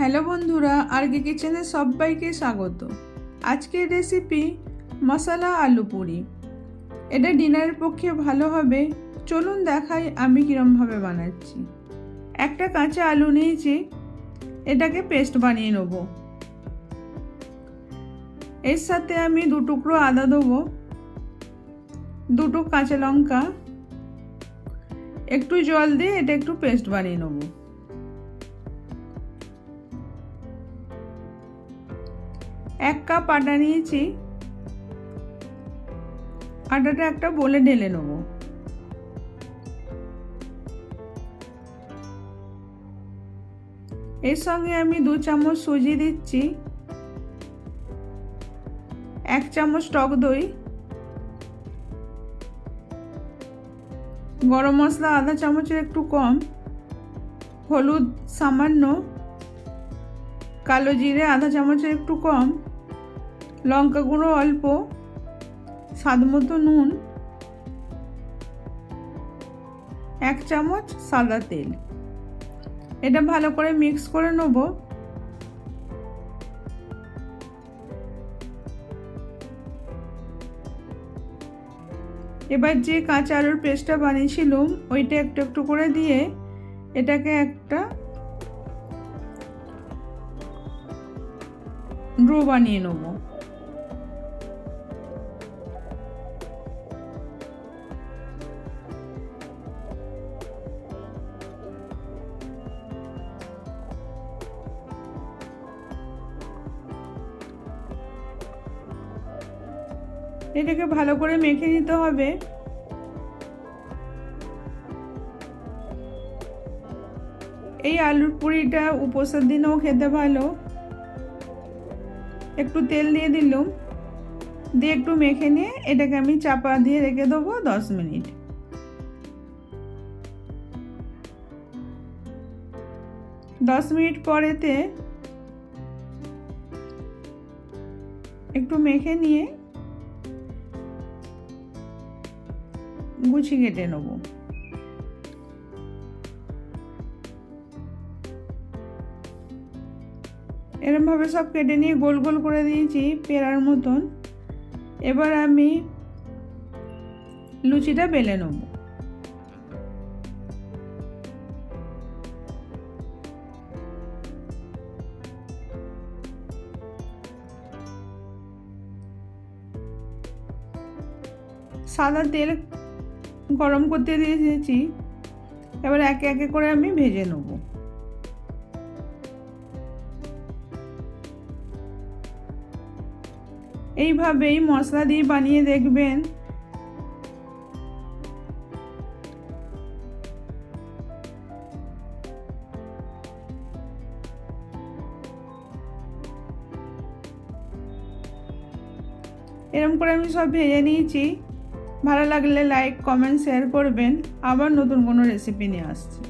Hello বন্ধুরা, আরগে কিচেনে সবাইকে স্বাগত। আজকের রেসিপি মশলা আলু পুরি। এটা ডিনারের পক্ষে ভালো হবে। চলুন দেখাই আমি কীরমভাবে বানাচ্ছি। একটা কাঁচা আলু নিয়েছি, এটাকে পেস্ট বানিয়ে নেব। এর সাথে আমি দু টুকরো আদা দেবো, দুটো কাঁচা লঙ্কা, একটু জল দিয়ে এটা একটু পেস্ট বানিয়ে নেব। এক কাপ আটা নিয়েছি। আটাটা একটা বলে ঢেলে নেব। এর সঙ্গে আমি দু চামচ সুজি দিচ্ছি। এক চামচ টক দই। গরম মশলা আধা চামচের একটু কম। হলুদ সামান্য। কালো জিরে আধা চামচের একটু কম। লঙ্কা গুঁড়ো অল্প, স্বাদ মতো নুন, এক চামচ সাদা তেল। এটা ভালো করে মিক্স করে নেব। এবার যে কাঁচা আলুর পেস্টটা বানিয়েছিলাম, ওইটা একটু একটু করে দিয়ে এটাকে একটা ড্রো বানিয়ে নেব। এটাকে ভালো করে মেখে নিতে হবে। এই আলুর পুরিটা উপোসের দিনেও খেতে ভালো। একটু তেল দিয়ে দিলাম। দিয়ে একটু মেখে নিয়ে এটাকে আমি চাপা দিয়ে রেখে দেবো দশ মিনিট। দশ মিনিট পরেতে একটু মেখে নিয়ে গুছি কেটে নেব। এরমভাবে সব কেটে নিয়ে গোল গোল করে দিয়েছি পেরার মতন। এবার আমি লুচিটা বেলে নেব। সাদা তেল গরম করতে দিয়ে দিয়েছি। এবার একে একে করে আমি ভেজে নেব। এইভাবেই মশলা দিয়ে বানিয়ে দেখবেন। এরম করে আমি সব ভেজে নিয়েছি। ভালো লাগলে লাইক কমেন্ট শেয়ার করবেন। আবার নতুন কোনো রেসিপি নিয়ে আসছি।